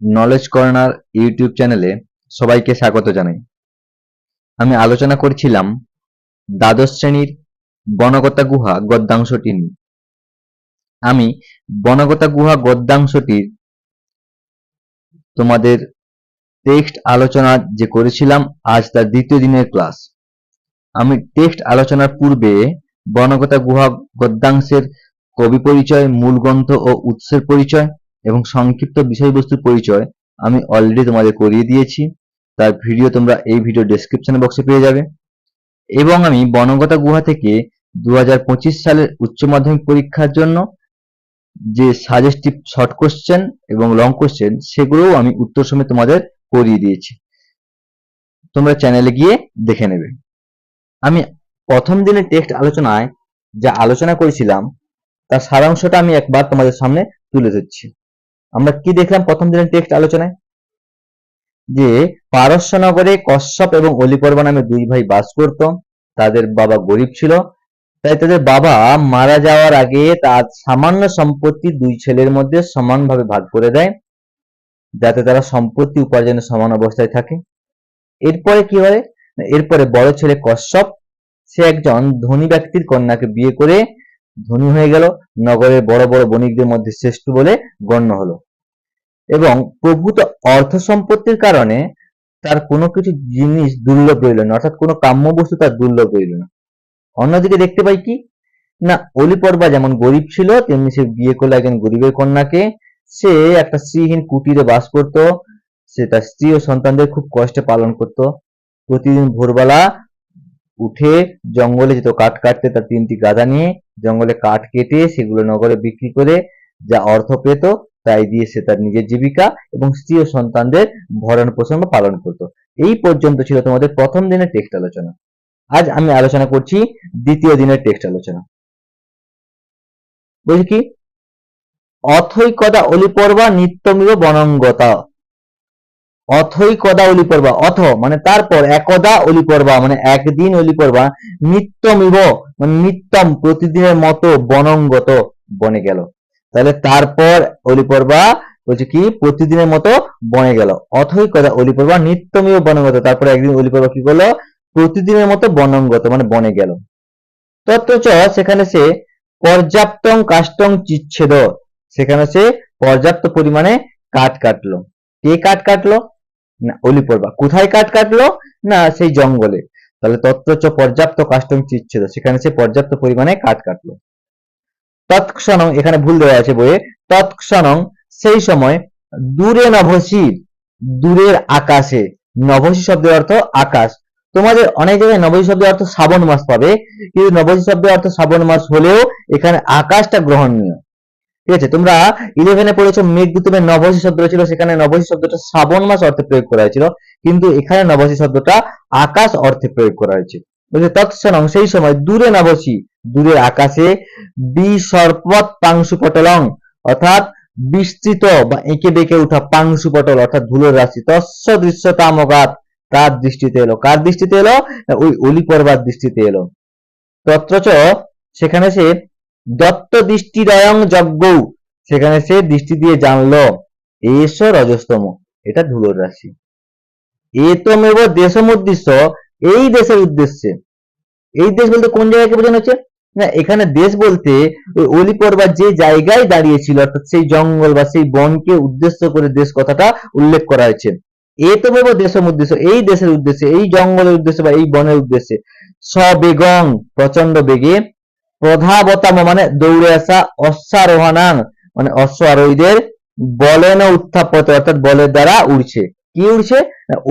Knowledge corner YouTube চ্যানেলে সবাইকে স্বাগত জানাই। আমি আলোচনা করছিলাম দ্বাদশ শ্রেণির বনগতা গুহা গদ্যাংশটি নিয়ে। আমি বনগতা গুহা গদ্যাংশটির তোমাদের টেক্সট আলোচনা যে করেছিলাম, আজ তার দ্বিতীয় দিনের ক্লাস আমি টেক্সট আলোচনার পূর্বে বনগতা গুহা গদ্যাংশের কবি পরিচয় মূল গ্রন্থ ও উৎসের পরিচয় এবং সংক্ষিপ্ত বিষয়বস্তুর পরিচয় আমি অলরেডি তোমাদের করিয়ে দিয়েছি। তার ভিডিও তোমরা এই ভিডিও ডেসক্রিপশন বক্সে পেয়ে যাবে। এবং আমি বনগতা গুহা থেকে দু হাজার পঁচিশ সালের উচ্চ মাধ্যমিক পরীক্ষার জন্য যে সাজেস্টিভ শর্ট কোশ্চেন এবং লং কোশ্চেন সেগুলোও আমি উত্তর সমেত তোমাদের করিয়ে দিয়েছি। তোমরা চ্যানেলে গিয়ে দেখে নেবে। আমি প্রথম দিনের টেক্সট আলোচনায় যা আলোচনা করেছিলাম, তার সারাংশটা আমি একবার তোমাদের সামনে তুলে ধরছি। আমরা কি দেখলাম প্রথম দিনের টেক্সট আলোচনায়? যে পারস্যনগরে কশ্যপ এবং অলিপর্বা নামে দুই ভাই বাস করত, তাদের বাবা গরিব ছিল, তাই তাদের বাবা মারা যাওয়ার আগে তার সামান্য সম্পত্তি দুই ছেলের মধ্যে সমানভাবে ভাগ করে দেয়, যাতে তারা সম্পত্তি উপার্জনের সমান অবস্থায় থাকে। এরপরে কি হয়? এরপরে বড় ছেলে কশ্যপ, সে একজন ধনী ব্যক্তির কন্যাকে বিয়ে করে ধনী হয়ে গেল, নগরের বড় বড় বণিকদের মধ্যে শ্রেষ্ঠ বলে গণ্য হলো। এবং প্রভূত অর্থ সম্পত্তির কারণে তার কোনো কিছু জিনিস দুর্লভ রইল না, অর্থাৎ কোনো কাম্য বস্তু তার দুর্লভ রইল না। অন্যদিকে দেখতে পাই কি? না অলিপর্বা যেমন গরিব ছিল, তেমনি সে বিয়ে করল একজন গরিবের কন্যাকে। সে একটা স্ত্রীহীন কুটিরে বাস করত, সে তার স্ত্রী ও সন্তানদের খুব কষ্টে পালন করত। প্রতিদিন ভোরবেলা উঠে জঙ্গলে যেত কাঠ কাটতে, তার তিনটি গাদা নিয়ে জঙ্গলে কাঠ কেটে সেগুলো নগরে বিক্রি করে যা অর্থ পেত তাই দিয়ে সে তার নিজের জীবিকা এবং স্ত্রী ও সন্তানদের ভরণ পোষণ পালন করত। এই পর্যন্ত ছিল তোমাদের প্রথম দিনের টেক্সট আলোচনা। আজ আমি আলোচনা করছি দ্বিতীয় দিনের টেক্সট আলোচনা। বলছি কি? অথই কদা অলিপর্বা নিত্যমিব বনঙ্গতা। অথই কদা অলিপর্বা অথ মানে তারপর একদা অলিপর্বা মানে একদিন অলিপর্বা নিত্যমিব মানে নিত্যম, প্রতিদিনের মতো বনঙ্গত বনে গেল। তাহলে তারপর অলিপর্বা বলছে কি, প্রতিদিনের মতো বনে গেল। অথই কদা অলিপর্বা নিত্যমিব বনঙ্গত তারপরে একদিন অলিপর্বা কি করল? প্রতিদিনের মতো বনঙ্গত মানে বনে গেল। তত্ত্বচ সেখানে সে পর্যাপ্তং কাষ্টং চিচ্ছেদ। সেখানে সে পর্যাপ্ত পরিমাণে কাঠ কাটলো। কে কাঠ কাটলো? না, অলিপর্বা। কোথায় কাঠ কাটলো? না, সেই জঙ্গলে। তাহলে তত্ত্বচ পর্যাপ্ত কাষ্টং চিচ্ছেদ। সেখানে সে পর্যাপ্ত পরিমাণে কাঠ কাটলো। তৎক্ষণং এখানে ভুল দেওয়া আছে বইয়ে তৎক্ষণং সেই সময় দূরে নভসী, দূরের আকাশে, নভসী শব্দের অর্থ আকাশ। তোমাদের অনেক জায়গায় নবজী শব্দের অর্থ শ্রাবণ মাস পাবে, কিন্তু নবজী শব্দের অর্থ শ্রাবণ মাস হলেও এখানে আকাশটা গ্রহণীয়। ঠিক আছে, তোমরা ইলেভেনে পড়েছো মেঘদূতমের নবসী শব্দ ছিল সেখানে নবসী শব্দটা শ্রাবণ মাস অর্থে প্রয়োগ করা হয়েছিল, কিন্তু এখানে নবসী শব্দটা আকাশ অর্থে প্রয়োগ করা হয়েছে। বলছে তৎসনং সেই সময় দূরে নবসী দূরের আকাশে বিসর্পত পাংশু পটলং অর্থাৎ বিস্তৃত বা এঁকে বেঁকে উঠা পাংশু পটল অর্থাৎ ধুলোর রাশি তস্য দৃশ্যতামগাত কার দৃষ্টিতে এলো। কার দৃষ্টিতে এলো? ওই অলি পর্বার দৃষ্টিতে এলো। তত্রচ সেখানে সে দত্ত দৃষ্টিদয়ং যজ্ঞ, সেখানে সে দৃষ্টি দিয়ে জানলো, এস রজস্তম, এটা ধুলোর রাশি। এতমেব দেশম উদ্দেশ্য এই দেশের উদ্দেশ্যে। এই দেশ বলতে কোন জায়গাকে বোঝানো হচ্ছে? না, এখানে দেশ বলতে ওই অলি পর্বার যে জায়গায় দাঁড়িয়েছিল, অর্থাৎ সেই জঙ্গল বা সেই বনকে উদ্দেশ্য করে দেশ কথাটা উল্লেখ করা হয়েছে। এতমেব দেশম উদ্দেশ্য, এই দেশের উদ্দেশ্যে, এই জঙ্গলের উদ্দেশ্যে বা এই বনের উদ্দেশ্যে। সবেগং প্রচণ্ড বেগে। প্রধাবতাম মানে দৌড়ে আসা অশ্বারোহণান মানে অশ্ব আরোহীদের বলেন উত্থাপত অর্থাৎ বলের দ্বারা উড়ছে। কি উড়ছে?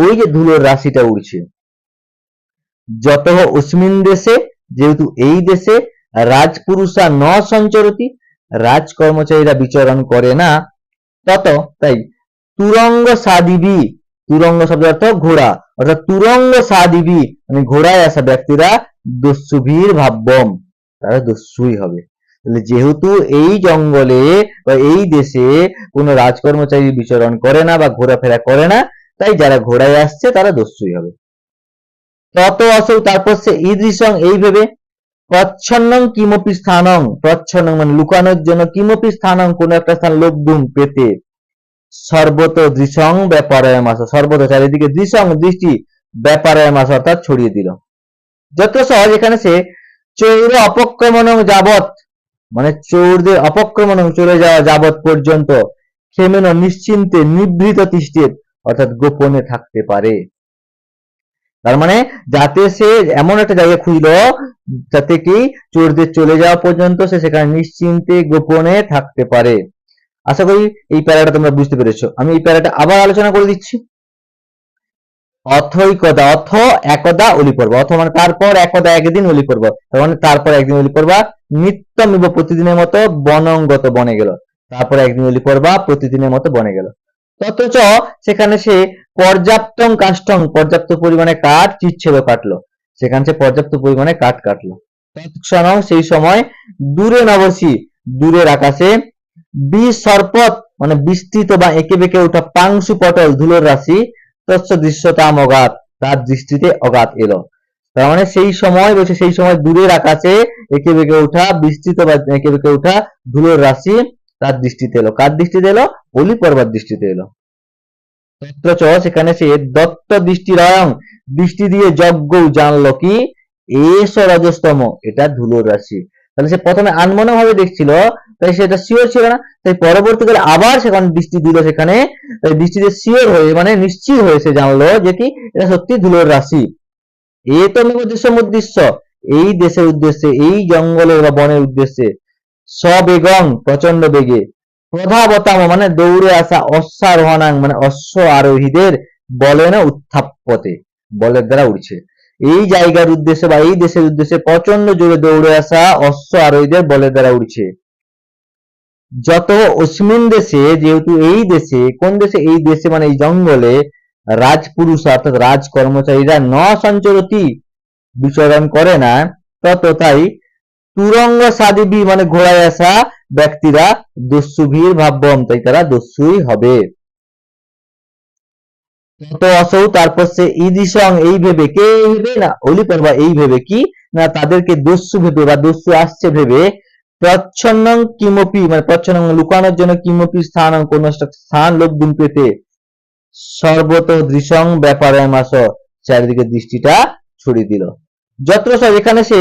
ওই যে ধুলোর রাশিটা উড়ছে। যত অস্মিন দেশে যেহেতু এই দেশে রাজপুরুষা ন সঞ্চরতি রাজ কর্মচারীরা বিচরণ করে না, তত তাই তুরঙ্গ সাদিবি, তুরঙ্গ শব্দ অর্থ ঘোড়া, অর্থাৎ তুরঙ্গ সাদিবি মানে ঘোড়ায় আসা ব্যক্তিরা দস্যুভীর ভাব্যম, তারা দস্যুই হবে। তাহলে যেহেতু এই জঙ্গলে বা এই দেশে কোনো রাজকর্মচারী বিচরণ করে না বা ঘোরাফেরা করে না, তাই যারা ঘোড়ায় আসছে তারা দস্যুই হবে। তত অসৌ তারপর সে ঈদৃশং এই ভেবে প্রচ্ছন্নং কিমপি স্থানং। প্রচ্ছন্নং মানে লুকানোর জন্য কিমপি স্থানং কোন একটা স্থান লব্ধুম পেতে। সর্বত দৃশং ব্যাপারায় মাস সর্বত চারিদিকে দৃশং দৃষ্টি ব্যাপারায় মাস অর্থাৎ ছড়িয়ে দিল। যত সহজ, এখানে সে চৌর অপক্রমণ যাবত মানে চৌরদের অপক্রমণ চলে যাওয়া যাবত পর্যন্ত খেমেন নিশ্চিন্তে নিভৃত তিষ্ঠিত অর্থাৎ গোপনে থাকতে পারে। তার মানে যাতে সে এমন একটা জায়গা খুঁজলো যাতে কি চোরদের চলে যাওয়া পর্যন্ত সে সেখানে নিশ্চিন্তে গোপনে থাকতে পারে। আশা করি এই প্যারাটা তোমরা বুঝতে পেরেছ। আমি এই প্যারাটা আবার আলোচনা করে দিচ্ছি। অথৈকদা, অথ একদা অলি পর্ব অথ মানে তারপর একদা একদিন অলি পর্ব তার মানে তারপর একদিন অলি পর্বা নিত্যমিব প্রতিদিনের মতো বনঙ্গত বনে গেল। তারপর একদিন অলি পর্বা প্রতিদিনের মতো বনে গেল। অথচ সেখানে সে পর্যাপ্ত কাষ্টং পর্যাপ্ত পরিমাণে কাঠ চিচ্ছেদ কাটলো। সেখানে সে পর্যাপ্ত পরিমাণে কাঠ কাটলো। তৎক্ষণ সেই সময় দূরে নবসী, দূরের আকাশে বিসর্পত মানে বিস্তৃত বা এঁকে বেঁকে ওঠা পাংশু পটল, ধুলোর রাশি, তৎস দৃশ্যতাম অগাধ, তার দৃষ্টিতে অগাধ এলো। তার মানে সেই সময় বলছে, সেই সময় দূরের আকাশে একে বেঁকে ওঠা, বিস্তৃত বা একে বেঁকে ওঠা ধুলোর রাশি তার দৃষ্টিতে এলো। কার দৃষ্টিতে এলো? অলি পর্বত দৃষ্টিতে এলো। তত্রচ সেখানে সে দত্ত দৃষ্টি দিয়ে যজ্ঞ জানলো কি? এস রজস্তম এটা ধুলোর রাশি। তাহলে সে প্রথমে আনমনে ভাবে দেখছিল, তাই শিওর ছিল না। তাই পরবর্তীকালে আবার সেখানে দৃষ্টি দিল সেখানে। তাই শিওর হয়ে মানে নিশ্চিত হয়ে সে জানলো যে কি, এটা সত্যি ধুলোর রাশি। এ তো উদ্দেশ্য উদ্দেশ্য। এই দেশের উদ্দেশ্যে, এই জঙ্গলের বা বনের উদ্দেশ্যে। সবেগং প্রচণ্ড বেগে। প্রধাবতাম মানে দৌড়ে আসা অশ্বারোহণাং মানে অশ্ব আরোহীদের বলে না উত্থাপতে, বলের দ্বারা উঠছে এই জায়গার উদ্দেশ্যে বা এই দেশের উদ্দেশ্যে প্রচণ্ড জোরে দৌড়ে আসা অশ্ব আরোহীদের বলের দ্বারা উঠছে যত অস্মিন দেশে, যেহেতু এই দেশে, কোন দেশে? এই দেশে মানে এই জঙ্গলে রাজপুরুষ অর্থাৎ রাজ কর্মচারীরা ন সঞ্চরতি বিচরণ করে না তত তাই তুরঙ্গ সাদিবি মানে ঘোড়ায় আসা ব্যক্তিরা দস্যুভীর ভাববম তাই তারা দস্যুই হবে। তত অসৌ তারপর সে ইদিসং এই ভেবে কে এই ভেবে না? অলি পর্বা এই ভেবে কি? না, তাদেরকে দস্যু ভেবে বা দস্যু আসছে ভেবে প্রচ্ছন্ন কিমপি মানে প্রচ্ছন্ন লুকানোর জন্য কিমপি স্থান কোন স্থান লোকগুণ পেতে। সর্বত দৃশং ব্যাপারে মাস চারিদিকে দৃষ্টিটা ছড়িয়ে দিল। যত্র এখানে সে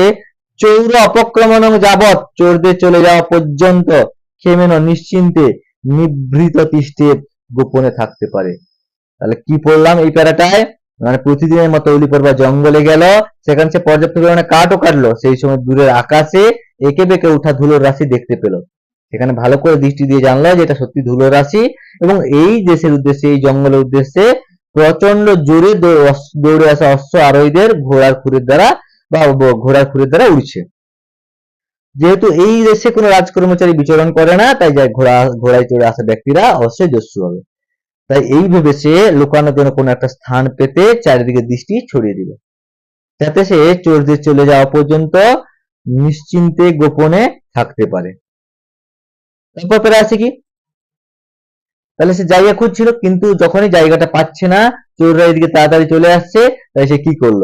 চৌর অপক্রমণ যাবৎ চোরদের চলে যাওয়া পর্যন্ত খেমেন নিশ্চিন্তে নিভৃত তিষ্ঠে গোপনে থাকতে পারে। তাহলে কি পড়লাম এই প্যারাটায়? মানে প্রতিদিনের মতো অলি পর্বা জঙ্গলে গেল, সেখানে সে পর্যাপ্ত পরিমাণে কাঠও কাটলো, সেই সময় দূরের আকাশে একে বেঁকে উঠা ধুলোর রাশি দেখতে পেল। সেখানে ভালো করে দৃষ্টি দিয়ে জানলো যে এটা সত্যি ধুলোর রাশি এবং এই দেশের উদ্দেশ্যে, এই জঙ্গলের উদ্দেশ্যে প্রচণ্ড জোরে দৌড়ে আসা অশ্ব আরোহীদের ঘোড়ার খুরের দ্বারা বা ঘোড়ার খুরের দ্বারা উড়ছে। যেহেতু এই দেশে কোনো রাজকর্মচারী বিচরণ করে না, তাই যাই ঘোড়া, ঘোড়ায় চড়ে আসা ব্যক্তিরা অবশ্যই দস্যু হবে। তাই এই ভেবে সে লুকানোর জন্য কোনো একটা স্থান পেতে চারিদিকে দৃষ্টি ছড়িয়ে দিল। যাতে সে চোরদের চলে যাওয়া পর্যন্ত নিশ্চিন্তে গোপনে থাকতে পারে। তারপর ফেরে আসে কি? তাহলে সে জায়গা খুঁজছিল, কিন্তু যখনই জায়গাটা পাচ্ছে না, চোররা এদিকে তাড়াতাড়ি চলে আসছে, তাই সে কি করল?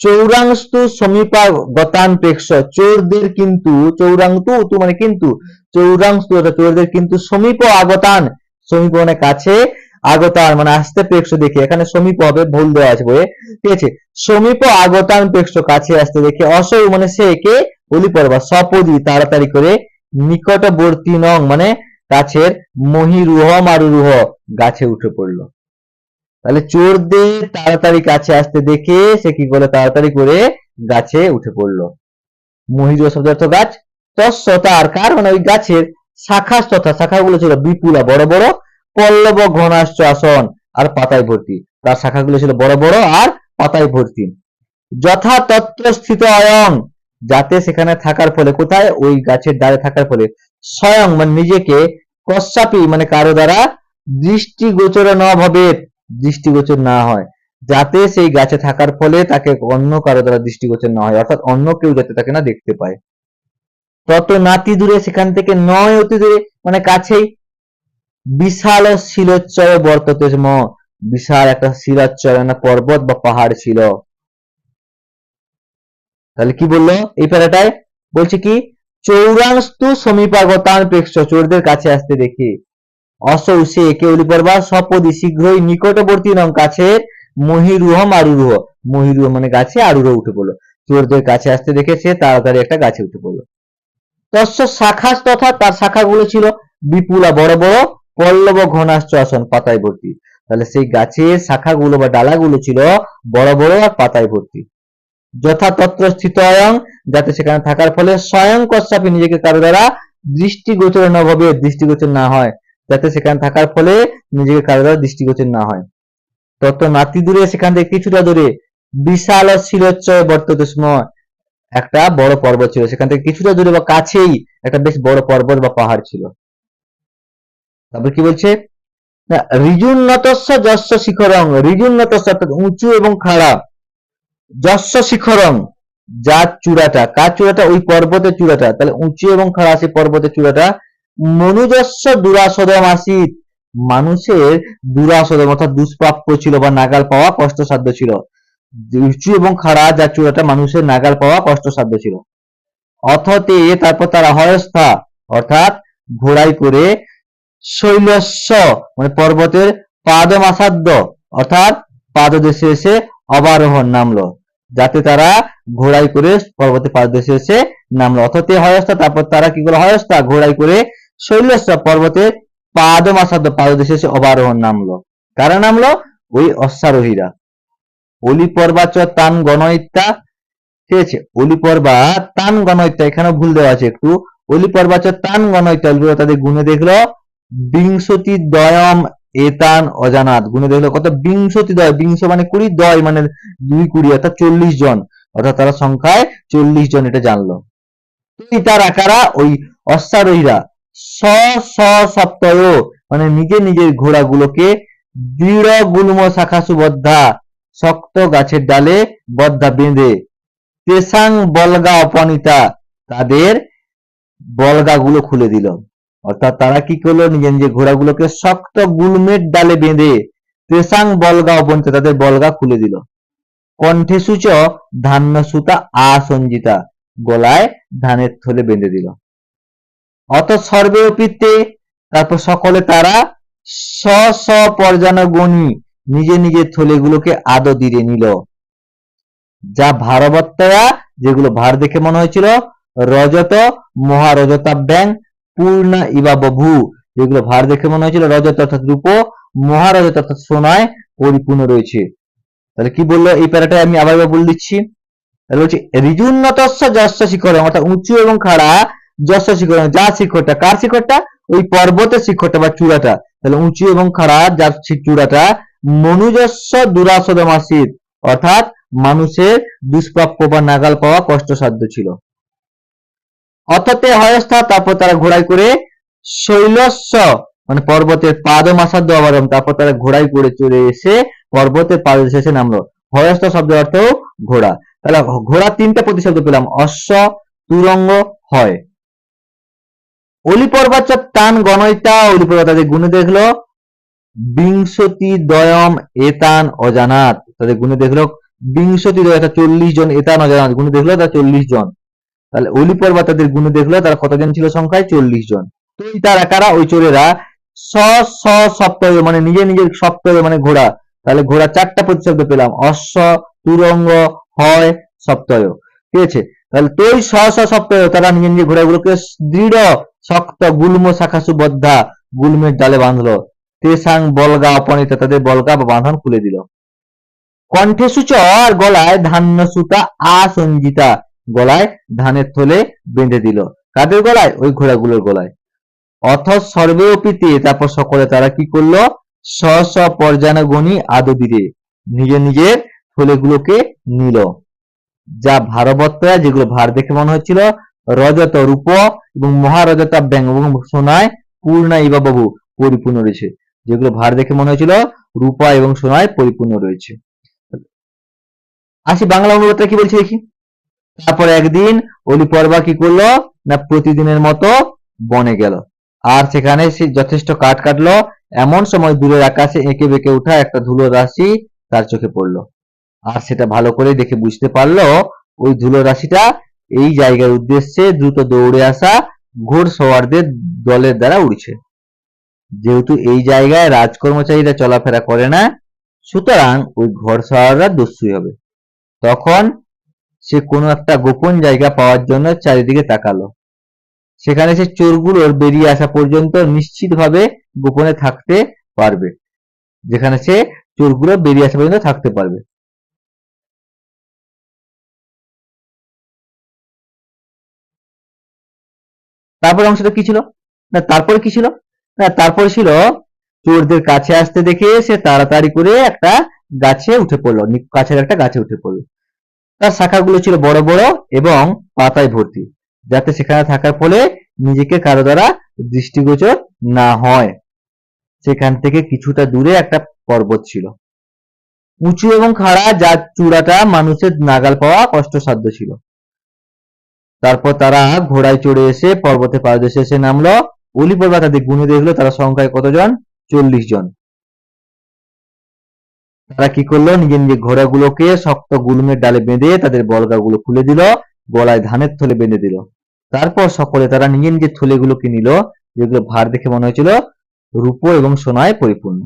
চৌরাংস্তু সমীপা গতানপেক্ষ চোরদের কিন্তু, চৌরাংতু, তু মানে কিন্তু, চৌরাংস্তু চোরদের কিন্তু সমীপ আগতান। সমীপ মানে কাছে, আগতান মানে আসতে প্রেক্ষ দেখে। এখানে সমীপ হবে, ভুল দেওয়া আছে বইয়ে। ঠিক আছে? সমীপ আগতান প্রেক্ষ কাছে আসতে দেখে। অসয় মানে সে একে বলি পড়বা সপদি, তাড়াতাড়ি করে। নিকটবর্তী নং মানে গাছের মহিরুহ মারুরুহ, গাছে উঠে পড়ল। তাহলে চোরদের তাড়াতাড়ি কাছে আসতে দেখে সে কি করল? তাড়াতাড়ি করে গাছে উঠে পড়ল। মহিরুহ শব্দ অর্থ গাছ, তৎসতা আর কার? মানে ওই গাছের শাখা তথা শাখাগুলো ছিল বিপুলা বড় বড়। পল্লব, ঘনাশ্চ আসন আর পাতায় ভর্তি। তার শাখাগুলো ছিল বড় বড় আর পাতায় ভর্তি। যথা তত্র স্থিত অয়ং যাতে সেখানে থাকার ফলে কোথায়? ওই গাছের ডালে থাকার ফলে। স্বয়ং মানে নিজেকে কশ্চাপি মানে কারও দ্বারা দৃষ্টিগোচর ন ভাবে দৃষ্টিগোচর না হয়। যাতে সেই গাছে থাকার ফলে তাকে অন্য কারও দ্বারা দৃষ্টিগোচর না হয়, অর্থাৎ অন্য কেউ যাতে তাকে না দেখতে পায়। তত নাতি দূরে, সেখান থেকে নয় অতি দূরে মানে কাছেই। বিশাল শিলোচ্চয় বর্ততে বিশাল একটা শিলাচ্চয় না পর্বত বা পাহাড় ছিল। তাহলে কি বলল? এই প্যারাটায় বলছে কি চৌরাংস্তু সমীপাগতান প্রেক্ষ চোরদের কাছে আসতে দেখি। অসৌ সে একে অলি পড়বা সপদি শীঘ্রই নিকটবর্তী নং কাছের মহিরুহম আরুরুহ মহিরুহ মানে গাছে, আরুরুহ উঠে পড়ল। চোরদের কাছে আসতে দেখে সে তাড়াতাড়ি একটা গাছে উঠে পড়ল। তস্য শাখা তথা তার শাখাগুলো ছিল বিপুলা বড় বড় পল্লব ঘনাশ্চ আসন পাতায় ভর্তি। তাহলে সেই গাছের শাখাগুলো বা ডালাগুলো ছিল বড় বড় আর পাতায় ভর্তি। যথা তত্র স্থিত অয়ং যাতে সেখানে থাকার ফলে স্বয়ং কশ্যাপে নিজেকে কারও দ্বারা দৃষ্টিগোচর না ভাবে দৃষ্টিগোচর না হয়। যাতে সেখানে থাকার ফলে নিজেকে কারও দ্বারা দৃষ্টিগোচর না হয়। তত নাতি দূরে, সেখান থেকে কিছুটা দূরে। বিশাল শিলোচ্চয় বর্ততে স্ম একটা বড় পর্বত ছিল। সেখান থেকে কিছুটা দূরে বা কাছেই একটা বেশ বড় পর্বত বা পাহাড় ছিল। তারপর কি বলছে? শিখরং। ঋজুন্নতস্য অর্থাৎ উঁচু এবং খাড়া। যস্য শিখরং যার চূড়াটা। কার চূড়াটা? ওই পর্বতের চূড়াটা। তাহলে উঁচু এবং খাড়া সেই পর্বতের চূড়াটা মনুজস্য দুরাসদম আসিত। মানুষের দুরাসদম অর্থাৎ দুষ্প্রাপ্য ছিল বা নাগাল পাওয়া কষ্টসাধ্য ছিল। উঁচু এবং খাড়া যার চূড়াটা মানুষের নাগাল পাওয়া কষ্টসাধ্য ছিল। অথতে তারপর তারা হয়স্থা অর্থাৎ ঘোড়ায় করে শৈলস্য মানে পর্বতের পাদমাসাদ্য অর্থাৎ পাদদেশে এসে অবারোহণ নামলো। যাতে তারা ঘোড়াই করে পর্বতের পাদদেশে এসে নামলো। অথতে হয়স্থা তারপর তারা কি করল? হয়স্থা ঘোড়াই করে শৈলস্য পর্বতের পাদমাসাদ্য পাদদেশে এসে অবারোহণ নামলো। কারা নামলো? ওই অশ্বারোহীরা। অলি পর্বাচ তান গণইত্যা ঠিক আছে অলি পর্বা তান গণইত্যা এখানে ভুল দেওয়া আছে একটু। অলি পর্বাচ তান গণইত্যা তাদের গুণে দেখল বিংশতি দয়ম এতান অজানাত। গুণে দেখল কত? বিংশতি দয় বিংশ মানে কুড়ি, দয় মানে দুই কুড়ি, অর্থাৎ চল্লিশ জন। অর্থাৎ তারা সংখ্যায় চল্লিশ জন এটা জানলো। তারা কারা? ওই অশ্বারোহীরা। স স সপ্তয় মানে নিজে নিজের ঘোড়াগুলোকে দৃঢ় গুল্ম শাখা সুবদ্ধা, শক্ত গাছের ডালে বদ্ধা বেঁধে, তেসাং বলগা অপনিতা তাদের বলগা গুলো খুলে দিল। অর্থাৎ তারা কি করল? নিজের নিজের ঘোড়াগুলোকে শক্ত গুলমের ডালে বেঁধে তেসাং বলগা অপনিতা তাদের বলগা খুলে দিল। কণ্ঠে সূচ, ধান্য সুতা আসঞ্জিতা গলায় ধানের থলে বেঁধে দিল। অত সর্বে অপিতে তারপর সকলে তারা স স পর্যান গণি নিজে নিজের থলেগুলোকে আদো দিয়ে নিল। যা ভারবত্তয়া, যেগুলো ভার দেখে মনে হয়েছিল, রজত মহারজতাভ্যাং পূর্ণা ইবা বভু, যেগুলো ভার দেখে মনে হয়েছিল, রজত অর্থাৎ রূপ, মহারজত অর্থাৎ সোনায় পরিপূর্ণ রয়েছে। তাহলে কি বলল এই প্যারাটাই আমি আবার বলে দিচ্ছি। তাহলে বলছি ঋজুন্নতস্য যস্য শিখরং, অর্থাৎ উঁচু এবং খাড়া যস্য শিখরং যা শিখরটা কার শিখরটা ওই পর্বতের শিখরটা বা চূড়াটা। তাহলে উঁচু এবং খাড়া যার চূড়াটা মনুজস্য দুরাসদমাসিত অর্থাৎ মানুষের দুষ্প্রাপ্য বা নাগাল পাওয়া কষ্টসাধ্য ছিল। অথতে হয়স্থা, তারপর তারা ঘোড়ায় করে শৈলস্য মানে পর্বতের পাদমাসাধ্য অবরম তারপর তারা ঘোড়ায় করে চলে এসে পর্বতের পাদ শেষে নামলো। হয়স্থ শব্দের অর্থ ঘোড়া। তাহলে ঘোড়া তিনটা প্রতিশব্দ পেলাম, অশ্ব, তুরঙ্গ, হয়। অলি পর্বত তান গণইতা অলি পর্বত তাদের গুণে দেখল। বিংশতি দয়ম এতান অজানাত, তাদের গুণে দেখল। বিংশতি দয় চল্লিশ জন এতান অজানাত, গুণে দেখল তারা চল্লিশ জন। তাহলে অলি পর্বত তাদের গুণে দেখল, তারা কতজন ছিল সংখ্যায়? চল্লিশ জন। তো এই তারা কারা? ওই চোরেরা। স স সপ্তাহ মানে নিজে নিজের সপ্তাহ মানে ঘোড়া। তাহলে ঘোড়া চারটা প্রতিশব্দ পেলাম। অশ্ব, তুরঙ্গ, হয় সপ্তাহ ঠিক আছে? তাহলে তোই স সপ্তাহ তারা নিজে নিজের ঘোড়াগুলোকে দৃঢ়, শক্ত, গুল্ম শাখা সুবদ্ধা গুল্মের ডালে বাঁধলো। তেসাং বলগা অপনিতা, তাদের বলগা বা বাঁধন খুলে দিল। কণ্ঠে সূচ আর গলায় ধান্য সুতা আসঞ্জিতা গলায় ধানের থলে বেঁধে দিল। কাদের গলায়? ওই ঘোড়াগুলোর গলায়। অথ সর্বে অপিতে তারপর সকলে তারা কি করল? স স পর্যান গণি আদো দিলে নিজে নিজের থলেগুলোকে নিল। যা ভারবত্তয়া যেগুলো ভার দেখে মনে হচ্ছিল, রজত রূপ এবং মহারজতা ব্যাং এবং সোনায় পূর্ণা ইবা বাবু পরিপূর্ণ রয়েছে। যেগুলো ভার দেখে মনে হয়েছিল রূপা এবং সোনায় পরিপূর্ণ রয়েছে। আসি বাংলা অনুবাদটা কি বলছে দেখি? তারপর একদিন অলি পর্বা কি করল, না প্রতিদিনের মতো বনে গেল। আর সেখানে সে যথেষ্ট কাঠ কাটলো, এমন সময় দূরের আকাশে এঁকে বেঁকে ওঠা একটা ধুলো রাশি তার চোখে পড়ল। আর সেটা ভালো করে দেখে বুঝতে পারল ওই ধুলো রাশিটা এই জায়গার উদ্দেশ্যে দ্রুত দৌড়ে আসা ঘোড় সওয়ারদের দলের দ্বারা উড়ছে। যেহেতু এই জায়গায় রাজকর্মচারীরা চলাফেরা করে না, সুতরাং ওই ঘর সাওয়াররা দস্যুই হবে। তখন সে কোনো একটা গোপন জায়গা পাওয়ার জন্য চারিদিকে তাকালো। সেখানে সে চোরগুলোর বেরিয়ে আসা পর্যন্ত নিশ্চিতভাবে গোপনে থাকতে পারবে। যেখানে সে চোরগুলো বেরিয়ে আসা পর্যন্ত থাকতে পারবে। তারপর অংশটা কি ছিল? না, তারপরে কি ছিল? না, তারপর ছিল চোরদের কাছে আসতে দেখে সে তাড়াতাড়ি করে একটা গাছে উঠে পড়ল কাছের একটা গাছে উঠে পড়ল। তার শাখাগুলো ছিল বড় বড় এবং পাতায় ভর্তি, যাতে সেখানে থাকার ফলে নিজেকে কারও দ্বারা দৃষ্টিগোচর না হয়। সেখান থেকে কিছুটা দূরে একটা পর্বত ছিল। উঁচু এবং খাড়া, যার চূড়াটা মানুষের নাগাল পাওয়া কষ্টসাধ্য ছিল। তারপর তারা ঘোড়ায় চড়ে এসে পর্বতে পাদদেশে এসে নামলো। অলিপর্বা তাদের গুনে দেখল তারা সংখ্যায় কতজন? চল্লিশ জন। তারা কি করল? নিজের নিজের ঘোড়াগুলোকে শক্ত গুলুমের ডালে বেঁধে তাদের বলগাগুলো খুলে দিল, গলায় ধানের থলে বেঁধে দিল। তারপর সকলে তারা নিজের নিজের থলেগুলোকে নিল, যেগুলো ভার দেখে মনে হয়েছিল রূপো এবং সোনায় পরিপূর্ণ।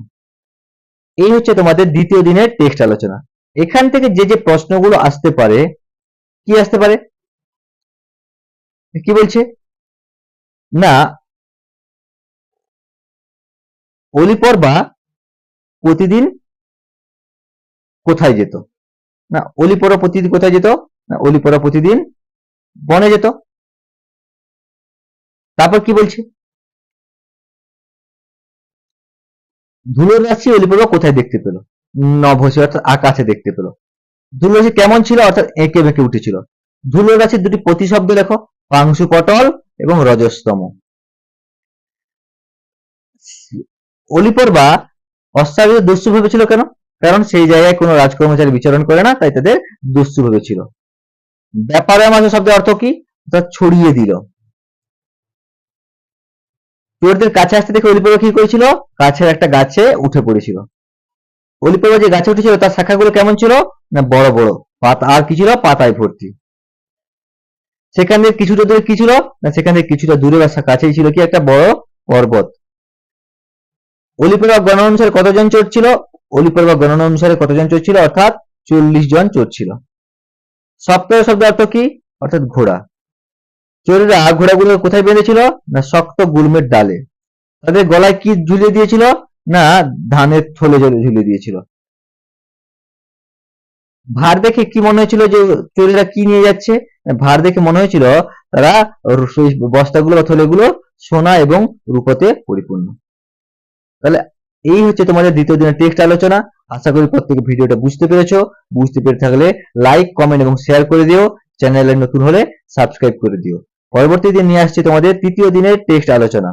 এই হচ্ছে তোমাদের দ্বিতীয় দিনের টেক্সট আলোচনা। এখান থেকে যে যে প্রশ্নগুলো আসতে পারে, কি আসতে পারে? কি বলছে? না অলিপর্বা প্রতিদিন কোথায় যেত? না অলিপরা প্রতিদিন কোথায় যেত? না অলিপরা প্রতিদিন বনে যেত। তারপর কি বলছে? ধুলোর রাশি অলিপর্বা কোথায় দেখতে পেল? নভসে অর্থাৎ আকাশে দেখতে পেল। ধুলো কেমন ছিল? অর্থাৎ এঁকে বেঁকে উঠেছিল। ধুলোর রাশির দুটি প্রতিশব্দ দেখো পাংশু পটল এবং রজস্তম। অলিপর্বা অস্বাভাবিক দস্যু ভেবেছিল কেন? কারণ সেই জায়গায় কোনো রাজকর্মচারী বিচরণ করে না, তাই তাদের দস্যু ভেবেছিল ব্যাপারের মাঝে শব্দের অর্থ কি? অর্থাৎ ছড়িয়ে দিল। চোরদের কাছে আসতে দেখে অলিপর্বা কি করেছিল? কাছের একটা গাছে উঠে পড়েছিল। অলিপর্বা যে গাছে উঠেছিল, তার শাখাগুলো কেমন ছিল? না বড় বড়। পাতা আর কি ছিল? পাতায় ভর্তি। সেখান থেকে কিছুটা দূরে কি ছিল? না, সেখান থেকে কিছুটা দূরে বা কাছেই ছিল কি একটা বড় পর্বত? অলিপর্বা গণনা অনুসারে কতজন চোর ছিল? অলিপর্বা গণনা অনুসারে কতজন চোর ছিল? অর্থাৎ চল্লিশ জন চোর সপ্তাহ শব্দ অর্থ কি? অর্থাৎ ঘোড়া। চোরেরা ঘোড়াগুলো কোথায় বেঁধেছিল? না, শক্ত গুলমের ডালে। তাদের গলায় কি ঝুলিয়ে দিয়েছিল? না, ধানের থলে ঝুলে- ঝুলিয়ে দিয়েছিল। ভার দেখে কি মনে হয়েছিল যে চোরেরা কি নিয়ে যাচ্ছে? ভার দেখে মনে হয়েছিল তারা বস্তাগুলো বা থলেগুলো সোনা এবং রূপতে পরিপূর্ণ। তাহলে এই হচ্ছে তোমাদের দ্বিতীয় দিনের টেক্সট আলোচনা। আশা করি প্রত্যেকে ভিডিওটা বুঝতে পেরেছ। বুঝতে পেরে থাকলে লাইক কমেন্ট এবং শেয়ার করে দিও। চ্যানেলে নতুন হলে সাবস্ক্রাইব করে দিও। পরবর্তী দিন নিয়ে আসছি তোমাদের তৃতীয় দিনের টেক্সট আলোচনা।